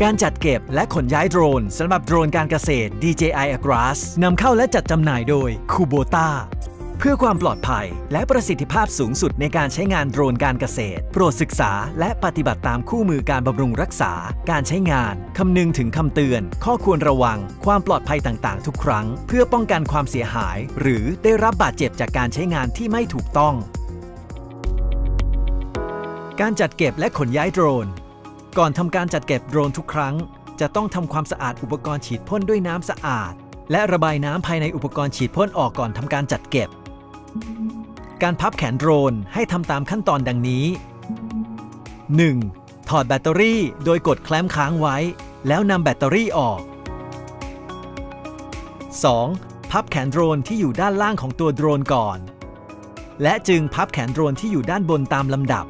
การจัดเก็บและขนย้ายโดรนสำหรับโดรนการเกษตร DJI Agras นำเข้าและจัดจำหน่ายโดย Kubota เพื่อความปลอดภัย และประสิทธิภาพสูงสุดในการใช้งานโดรนการเกษตร โปรดศึกษา และปฏิบัติตามคู่มือการบำรุงรักษา การใช้งาน คำนึงถึงคำเตือน ข้อควรระวัง ความปลอดภัยต่างๆ ทุกครั้ง เพื่อป้องกันความเสียหาย หรือได้รับบาดเจ็บจากการใช้งานที่ไม่ถูกต้อง การจัดเก็บและขนย้ายโดรน ก่อนทำการจัดเก็บโดรนทุกครั้ง จะต้องทำความสะอาดอุปกรณ์ฉีดพ่นด้วยน้ำสะอาด และระบายน้ำภายในอุปกรณ์ฉีดพ่นออกก่อนทำการจัดเก็บ การพับแขนโดรนให้ทำตามขั้นตอนดังนี้ 1. ถอดแบตเตอรี่โดยกดแคลมค้างไว้ แล้วนำแบตเตอรี่ออก 2. พับแขนโดรนที่อยู่ด้านล่างของตัวโดรนก่อน และจึงพับแขนโดรนที่อยู่ด้านบนตามลำดับ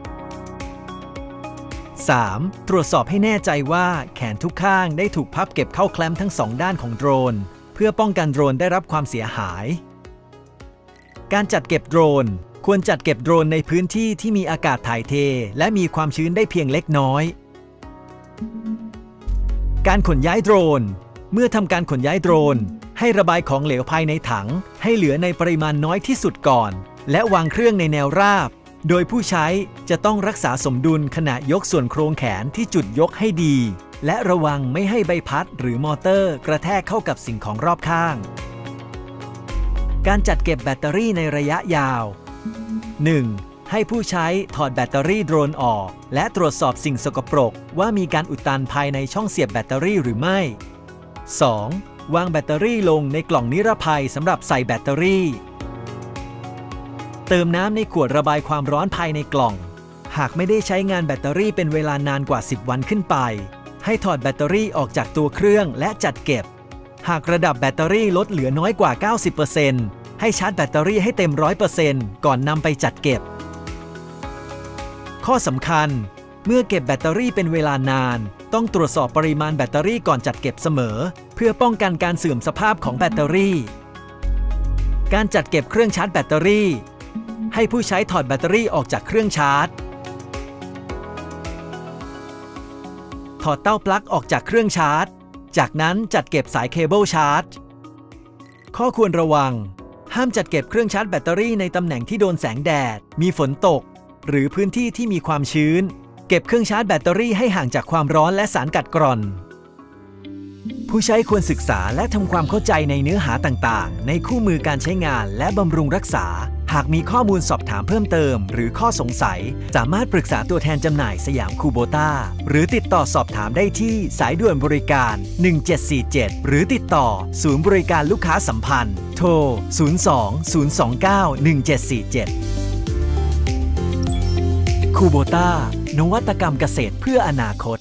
3. ตรวจสอบให้แน่ใจว่าแขนทุกข้างได้ถูกพับเก็บเข้าแคลมทั้งสองด้านของโดรน เพื่อป้องกันโดรนได้รับความเสียหาย การจัดเก็บโดรน ควรจัดเก็บโดรนในพื้นที่ที่มีอากาศถ่ายเท และมีความชื้นได้เพียงเล็กน้อย การขนย้ายโดรน เมื่อทำการขนย้ายโดรน ให้ระบายของเหลวภายในถัง ให้เหลือในปริมาณน้อยที่สุดก่อน และวางเครื่องในแนวราบ โดยผู้ใช้จะต้องรักษาสมดุลขณะยกส่วนโครงแขนที่จุดยกให้ดี และระวังไม่ให้ใบพัดหรือมอเตอร์กระแทกเข้ากับสิ่งของรอบข้าง การจัดเก็บแบตเตอรี่ในระยะยาว 1. ให้ผู้ใช้ถอดแบตเตอรี่โดรนออก และตรวจสอบสิ่งสกปรก ว่ามีการอุดตันภายในช่องเสียบแบตเตอรี่หรือไม่ 2. วางแบตเตอรี่ลงในกล่องนิรภัยสำหรับใส่แบตเตอรี่ เติมน้ำในขวดระบายความร้อนภายในกล่อง หากไม่ได้ใช้งานแบตเตอรี่เป็นเวลานานกว่า 10 วันขึ้นไป ให้ถอดแบตเตอรี่ออกจากตัวเครื่องและจัดเก็บ หากระดับแบตเตอรี่ลดเหลือน้อยกว่า 90%ให้ชาร์จแบตเตอรี่ให้เต็ม 100%ก่อนนำไปจัดเก็บ ข้อสำคัญ เมื่อเก็บแบตเตอรี่เป็นเวลานาน ต้องตรวจสอบปริมาณแบตเตอรี่ก่อนจัดเก็บเสมอ เพื่อป้องกันการเสื่อมสภาพของแบตเตอรี่ การจัดเก็บเครื่องชาร์จแบตเตอรี่ ให้ผู้ใช้ถอดแบตเตอรี่ออกจากเครื่องชาร์จ ถอดเต้าปลั๊กออกจากเครื่องชาร์จ จากนั้นจัดเก็บสายเคเบิลชาร์จ ข้อควรระวัง ห้ามจัดเก็บเครื่องชาร์จแบตเตอรี่ในตำแหน่งที่โดนแสงแดด มีฝนตก หรือพื้นที่ที่มีความชื้น เก็บเครื่องชาร์จแบตเตอรี่ให้ห่างจากความร้อนและสารกัดกร่อนผู้ใช้ควรศึกษาและทำความเข้าใจในเนื้อหาต่างๆ ในคู่มือการใช้งานและบำรุงรักษา หากมีข้อมูลสอบถามเพิ่มเติม หรือข้อสงสัย สามารถปรึกษาตัวแทนจำหน่ายสยามคูโบตาหรือติดต่อสอบถามได้ที่สายด่วนบริการ 1747 หรือติดต่อ ศูนย์บริการลูกค้าสัมพันธ์ โทร 02 029 1747คูโบตานวัตกรรมเกษตรเพื่ออนาคต